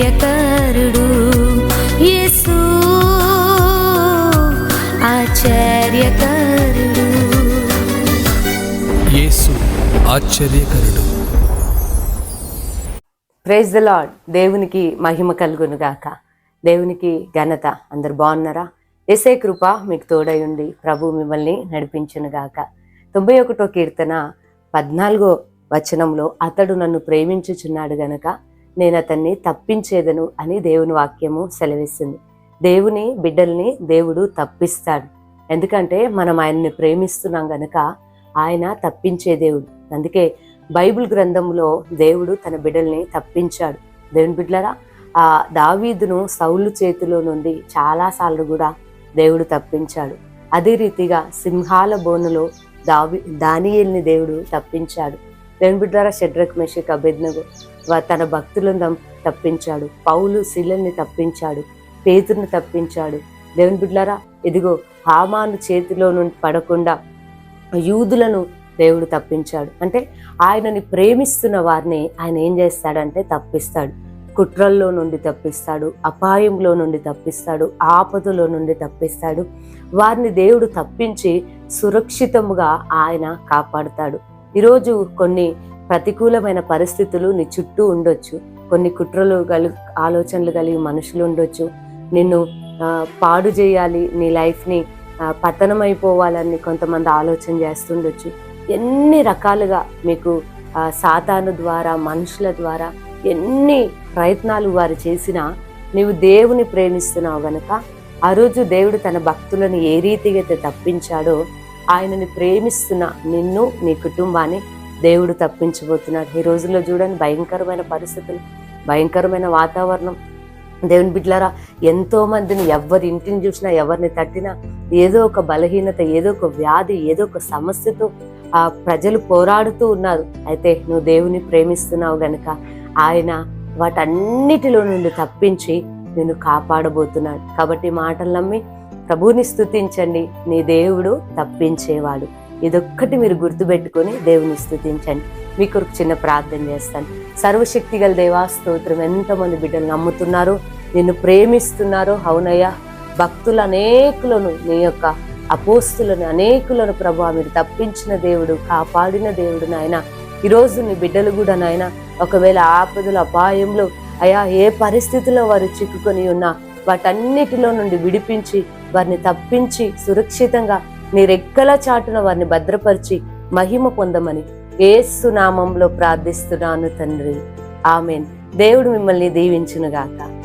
ఆశ్చర్యకరుడు యేసు. ఆశ్చర్యకరుడు. యేసు ఆశ్చర్యకరుడు. ప్రైజ్ ద లాడ్ దేవునికి మహిమ కలుగును గాక దేవునికి ఘనత. అందరు బాగున్నారా? ఎసే కృప మీకు తోడై ఉండి ప్రభు మిమ్మల్ని నడిపించును గాక తొంభై ఒకటో కీర్తన పద్నాలుగో వచనంలో అతడు నన్ను ప్రేమించుచున్నాడు గనక నేను అతన్ని తప్పించేదను అని దేవుని వాక్యము సెలవిస్తుంది. దేవుని బిడ్డల్ని దేవుడు తప్పిస్తాడు. ఎందుకంటే మనం ఆయన్ని ప్రేమిస్తున్నాం గనుక ఆయన తప్పించే దేవుడు. అందుకే బైబిల్ గ్రంథంలో దేవుడు తన బిడ్డల్ని తప్పించాడు. దేవుని బిడ్డలరా ఆ దావీదును సౌలు చేతిలో నుండి చాలాసార్లు కూడా దేవుడు తప్పించాడు. అదే రీతిగా సింహాల బోనులో దావి దానియల్ని దేవుడు తప్పించాడు. దేవుని బిడ్డలారా షడ్రక్ మెషిక్ అభిజ్ఞకు తన భక్తులను తప్పించాడు. పౌలు శిలల్ని తప్పించాడు. పేతుర్ని తప్పించాడు. దేవుని బిడ్లారా ఇదిగో హామాను చేతిలో నుండి పడకుండా యూదులను దేవుడు తప్పించాడు. అంటే ఆయనని ప్రేమిస్తున్న వారిని ఆయన ఏం చేస్తాడంటే తప్పిస్తాడు. కుట్రల్లో నుండి తప్పిస్తాడు అపాయంలో నుండి తప్పిస్తాడు ఆపదలో నుండి తప్పిస్తాడు. వారిని దేవుడు తప్పించి సురక్షితముగా ఆయన కాపాడుతాడు. ఈరోజు కొన్ని ప్రతికూలమైన పరిస్థితులు నీ చుట్టూ ఉండొచ్చు. కొన్ని కుట్రలు కలి ఆలోచనలు కలిగి మనుషులు ఉండొచ్చు. నిన్ను పాడు చేయాలి నీ లైఫ్ని పతనమైపోవాలని కొంతమంది ఆలోచన చేస్తుండొచ్చు. ఎన్ని రకాలుగా మీకు సాతాను ద్వారా మనుషుల ద్వారా ఎన్ని ప్రయత్నాలు వారు చేసినా నీవు దేవుని ప్రేమిస్తున్నావు గనక ఆ రోజు దేవుడు తన భక్తులను ఏ రీతిగా అయితే తప్పించాడో ఆయనని ప్రేమిస్తున్న నిన్ను నీ కుటుంబాన్ని దేవుడు తప్పించబోతున్నాడు. ఈ రోజుల్లో చూడండి భయంకరమైన పరిస్థితులు భయంకరమైన వాతావరణం. దేవుని బిడ్డలారా ఎంతో మందిని ఎవరి ఇంటిని చూసినా ఎవరిని తట్టినా ఏదో ఒక బలహీనత ఏదో ఒక వ్యాధి ఏదో ఒక సమస్యతో ఆ ప్రజలు పోరాడుతూ ఉన్నారు. అయితే నువ్వు దేవుని ప్రేమిస్తున్నావు గనుక ఆయన వాటన్నిటిలో నుండి తప్పించి నిన్ను కాపాడబోతున్నాడు. కాబట్టి మాటలు నమ్మి ప్రభుని స్తుతించండి. నీ దేవుడు తప్పించేవాడు. ఇదొక్కటి మీరు గుర్తుపెట్టుకొని దేవుని స్తుతించండి మీ కొరకు చిన్న ప్రార్థన చేస్తాను. సర్వశక్తి గల దేవాస్తోత్రం ఎంతమంది బిడ్డలు నమ్ముతున్నారో నిన్ను ప్రేమిస్తున్నారో. అవునయ్యా భక్తులు అనేకులను నీ యొక్క అపోస్తులను అనేకులను ప్రభు మీరు తప్పించిన దేవుడు కాపాడిన దేవుడు నాయన. ఈరోజు నీ బిడ్డలు కూడా నాయన ఒకవేళ ఆపదలు అపాయంలో అయా ఏ పరిస్థితిలో వారు చిక్కుకొని ఉన్నా వాటన్నిటిలో నుండి విడిపించి వారిని తప్పించి సురక్షితంగా నీ రెక్కల చాటున వారిని భద్రపరిచి మహిమ పొందమని ఏసునామంలో ప్రార్థిస్తున్నాను తండ్రి. ఆమెన్. దేవుడు మిమ్మల్ని దీవించునుగాక.